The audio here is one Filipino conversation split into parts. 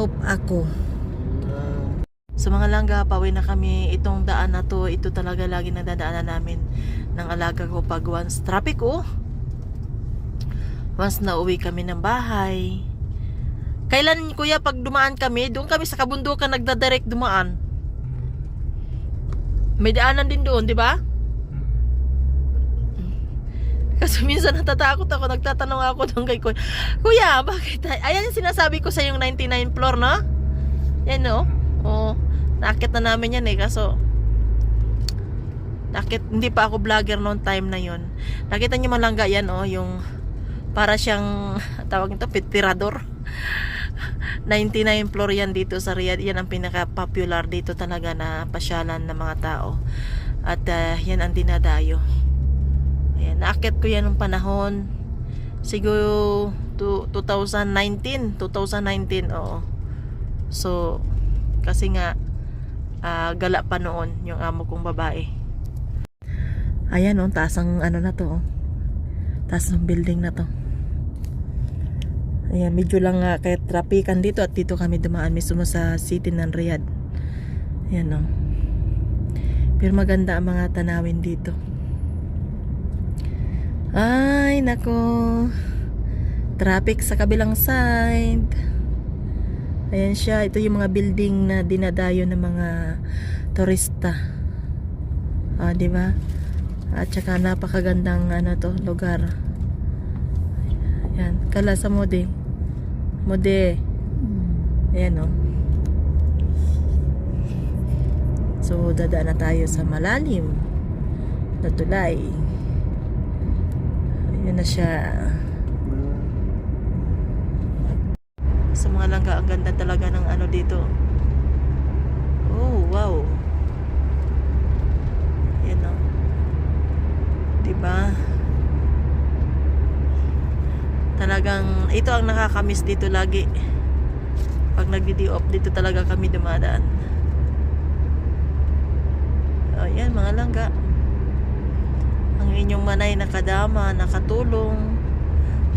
off ako. Sa mga langga, pauwi na kami. Itong daan na to, ito talaga lagi nadadaanan namin ng alaga ko pag once traffic oh. Once na uwi kami ng bahay. Kailan kuya pag dumaan kami, doon kami sa kabundukan nagdadirect dumaan. May daanan din doon, di ba? Kasi minsan natatakot ako, nagtatanong ako doon kay Kuya. Kuya, bakit? Ayan yung sinasabi ko sa yung 99 floor, no? Yan, no? Oo. Nakit na namin yan eh, kaso nakit, hindi pa ako vlogger noon time na yon. Nakita niyo malangga yan, oh, yung para siyang tawag nito, pitirador. 99 floor yan dito sa Riyadh. Yan ang pinaka-popular dito talaga na pasyalan ng mga tao. At ah, yan ang dinadayo. Ayan, naakit ko yan ng panahon. Siguro to, 2019. 2019, oo. So, kasi nga, ah, gala pa noon yung amo kong babae. Ayan, oh, taas ang ano na to, oh. Taas ng building na to. Ayan, medyo lang nga kaya trapikan dito at dito kami dumaan mismo sa city ng Riyadh. Ayan, oh. Pero maganda ang mga tanawin dito. Ay, nako. Traffic sa kabilang side. Ayan siya. Ito yung mga building na dinadayo ng mga turista. Ah, di ba? At saka napakagandang ano to, lugar. Ayan, kala sa mode. Mode. Ayan oh. So, dadaan na tayo sa malalim na tulay. Na siya. Sa mga langga, ang ganda talaga ng ano dito. Oh, wow. Yan o. Diba? Talagang, ito ang nakakamiss dito lagi. Pag nagdi off dito talaga kami dumadaan. Ayan, mga langga. Ang inyong manay nakadama, nakatulong,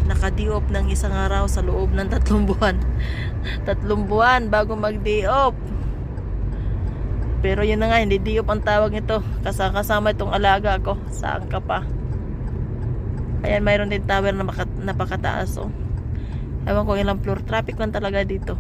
naka-day-off ng isang araw sa loob ng tatlong buwan. tatlong buwan bago mag-day off. Pero yun na nga, hindi off ang tawag nito. Kasama itong alaga ko. Saan ka pa? Ayan, mayroon din tower na napakataas. Oh. Ewan ko ilang floor. Traffic lang talaga dito.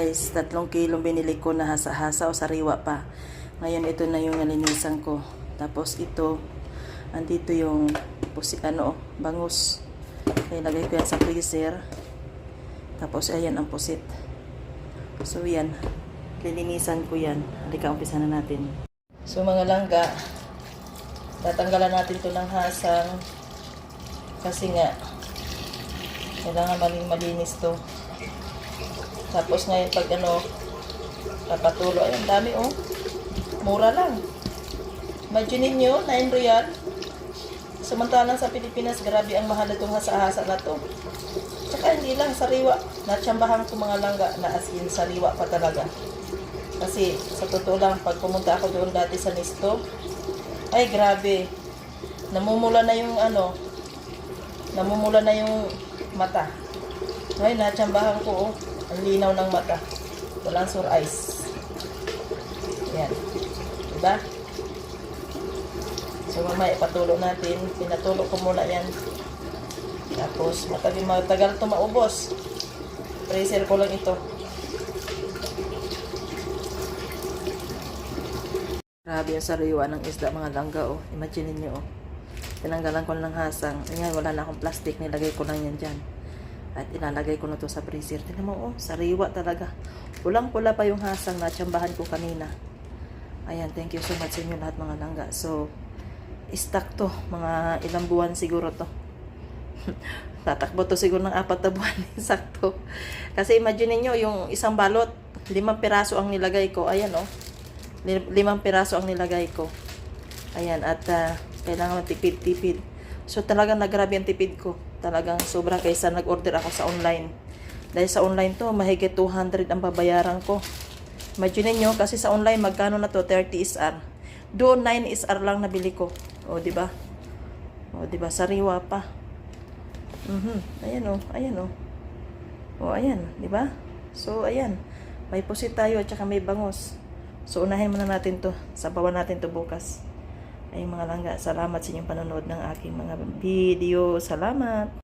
Guys, tatlong kilong binili ko na hasa-hasa o sariwa pa. Ngayon ito na yung nalinisan ko. Tapos ito, andito yung pusi, ano, bangus. Kaya ko yan sa freezer. Tapos ayan ang pusit. So yan, lilinisan ko yan. Halika, umpisa na natin. So mga langga, tatanggalan natin to ng hasang. Kasi nga, kailangan maling malinis to. Tapos ngayon pag ano, papatulo, ay dami oh. Mura lang. Imagine niyo 9 real. Samantalang sa Pilipinas, grabe ang mahal itong hasa-hasa na to. Tsaka hindi lang, sariwa. Natsambahan ko mga langga na as in sariwa pa talaga. Kasi sa totoo lang, pag pumunta ako doon dati sa Nisto, ay grabe. Namumula na yung ano, namumula na yung mata. Ngayon, natsambahan ko oh. Ang linaw ng mata. Walang sore eyes. Yan. Diba? So, mamaya ipatulo natin. Pinatulo ko muna yan. Tapos, matagal, matagal ito maubos. Freezer ko lang ito. Grabe yung sariwa ng isda mga langga oh. Imagine niyo oh. Tinanggalan ko ng hasang. Ayan, wala na akong plastic. Nilagay ko lang yan dyan. At ilalagay ko na to sa freezer. Tingnan mo, oh, sariwa talaga. Pulang-pula pa yung hasang na tsambahan ko kanina. Ayan, thank you so much sa inyo lahat mga langga. So, stock to. Mga ilang buwan siguro to. Tatakbo to siguro ng apat na buwan. Sakto. Kasi imagine niyo yung isang balot, limang piraso ang nilagay ko. Ayan, oh. Lim- Limang piraso ang nilagay ko. Ayan, at ah, kailangan tipid-tipid. So, talagang nagrabe ang tipid ko. Talagang sobra kaysa nag-order ako sa online. Dahil sa online to, mahigit 200 ang babayaran ko. Imagine nyo, kasi sa online, magkano na to? 30 SR. Doon, 9 SR lang nabili ko. O, di ba? O, di ba? Sariwa pa. Mhm. Ayan o, ayan o. O, ayan, di ba? So, ayan. May pusit tayo at saka may bangos. So, unahin muna natin to. Sabawan natin to bukas. Ay mga langga, salamat sa inyong panonood ng aking mga video. Salamat.